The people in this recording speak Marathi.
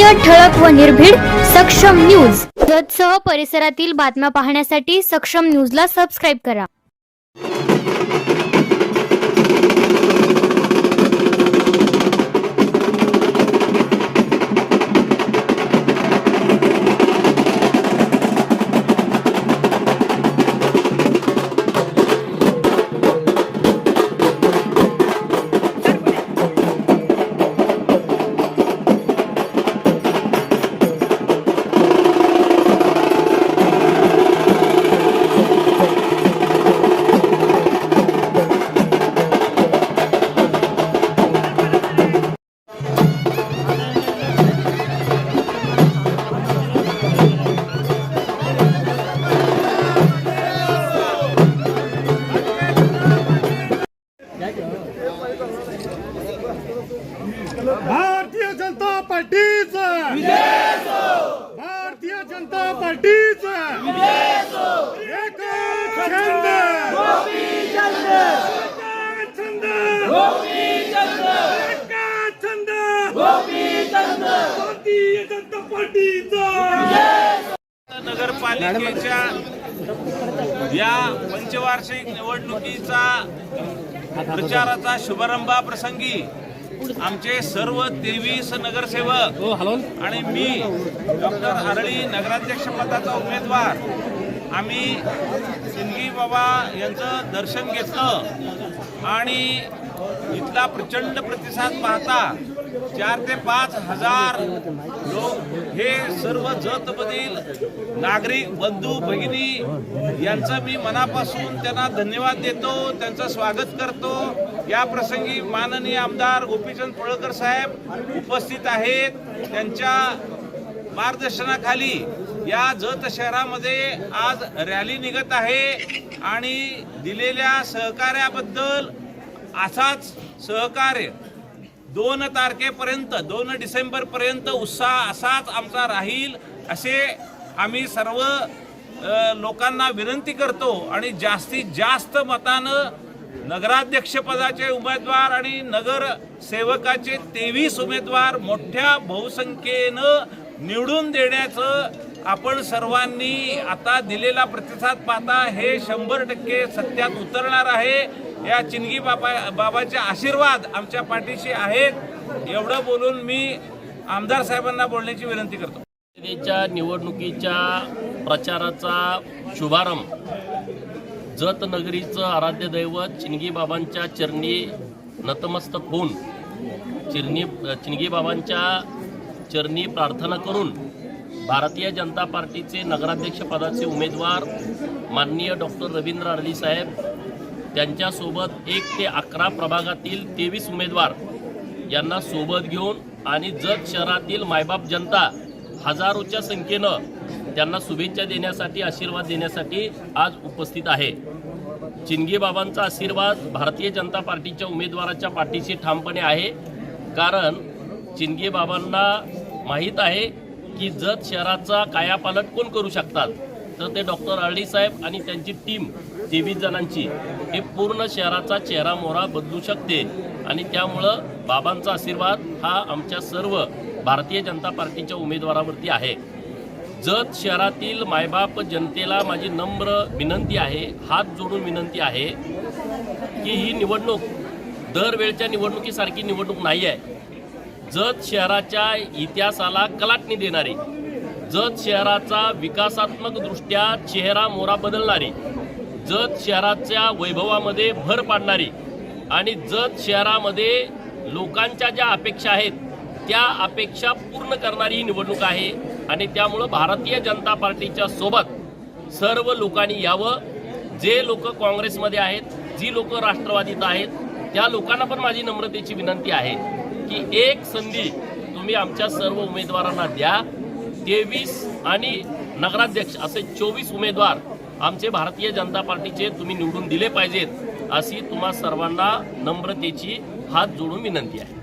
सत्य ठळक व निर्भीड सक्षम न्यूज. जतसह परिसरातील बातम्या पाहण्यासाठी सक्षम न्यूजला सबस्क्राईब करा. भारतीय जनता पार्टीचा. भारतीय जनता पार्टीचा. एक छंद. छंद. छंद. भारतीय जनता पार्टीचा. नगरपालिकेच्या या पंचवार्षिक निवडणुकीचा प्रचाराचा शुभारंभा प्रसंगी आमचे सर्व तेवीस नगरसेवक आणि मी डॉक्टर हरळी नगराध्यक्ष पदाचा उमेदवार. आम्ही सिंदगी बाबा यांचं दर्शन घेतलं आणि इथला प्रचंड प्रतिसाद पाहता चार ते पाच हजार लोक हे सर्व जतमधील नागरिक बंधू भगिनी यांचं मी मनापासून त्यांना धन्यवाद देतो त्यांचं स्वागत करतो. या प्रसंगी माननीय आमदार गोपीचंद पळकर साहेब उपस्थित आहेत. त्यांच्या मार्गदर्शनाखाली या जत शहरामध्ये आज रॅली निघत आहे आणि दिलेल्या सहकार्याबद्दल असाच सहकार्य दोन तारखेपर्यंत दोन डिसेंबरपर्यंत उत्साह असाच आमचा राहील असे आम्ही सर्व लोकांना विनंती करतो आणि जास्तीत जास्त मतानं नगराध्यक्षपदाचे उमेदवार आणि नगर सेवकाचे तेवीस उमेदवार मोठ्या बहुसंख्येनं निवडून देण्याचं आपण सर्वांनी आता दिलेला प्रतिसाद पाहता हे शंभर टक्के सत्यात उतरणार आहे. या चिनगी बाबा बाबाचे आशीर्वाद आमच्या पाठीशी आहेत. एवढं बोलून मी आमदार साहेबांना बोलण्याची विनंती करतो. विधानसभेच्या निवडणुकीच्या प्रचाराचा शुभारंभ जत नगरीचं आराध्य दैवत चिनगी बाबांच्या चरणी नतमस्तक होऊन चिरणी चिनगी बाबांच्या चरणी प्रार्थना करून भारतीय जनता पार्टीचे नगराध्यक्ष पदाचे उमेदवार माननीय डॉक्टर रवींद्र अडली साहेब त्यांच्यासोबत एक ते अकरा प्रभागातील तेवीस उमेदवार यांना सोबत घेऊन आणि जत शहरातील मायबाप जनता हजारोच्या संख्येनं त्यांना शुभेच्छा देण्यासाठी आशीर्वाद देण्यासाठी आज उपस्थित आहे. चिंगीबाबांचा आशीर्वाद भारतीय जनता पार्टीच्या उमेदवाराच्या पाठीशी ठामपणे आहे. कारण चिंगीबाबांना माहीत आहे की जत शहराचा कायापालट कोण करू शकतात? तर ते डॉक्टर अरळी साहेब आणि त्यांची टीम तेवीस जणांची. हे पूर्ण शहराचा चेहरा मोहरा बदलू शकते. आणि त्यामुळं बाबांचा आशीर्वाद हा आमच्या सर्व भारतीय जनता पार्टीच्या उमेदवारावरती आहे. जत शहरातील मायबाप जनतेला माझी नम्र विनंती आहे हात जोडून विनंती आहे की ही निवडणूक दरवेळच्या निवडणुकीसारखी निवडणूक नाही आहे जत शहराच्या इतिहासाला कलाटणी देणारे जत शहराचा विकासात्मक दृष्ट्या चेहरा मोरा बदलणारी जत शहराच्या वैभवामध्ये भर पाडणारी आणि जत शहरामध्ये लोकांच्या ज्या अपेक्षा आहेत त्या अपेक्षा पूर्ण करणारी ही निवडणूक आहे आणि त्यामुळं भारतीय जनता पार्टीच्या सोबत सर्व लोकांनी यावं. जे लोक काँग्रेसमध्ये आहेत जी लोक राष्ट्रवादीत आहेत त्या लोकांना पण माझी नम्रतेची विनंती आहे. की एक संधी तुम्ही आमच्या सर्व उमेदवारांना द्या. तेवीस आणि नगराध्यक्ष असे चोवीस उमेदवार आमचे भारतीय जनता पार्टीचे तुम्ही निवडून दिले पाहिजेत अशी तुम्हा सर्वांना नम्रतेची हात जोडून विनंती आहे.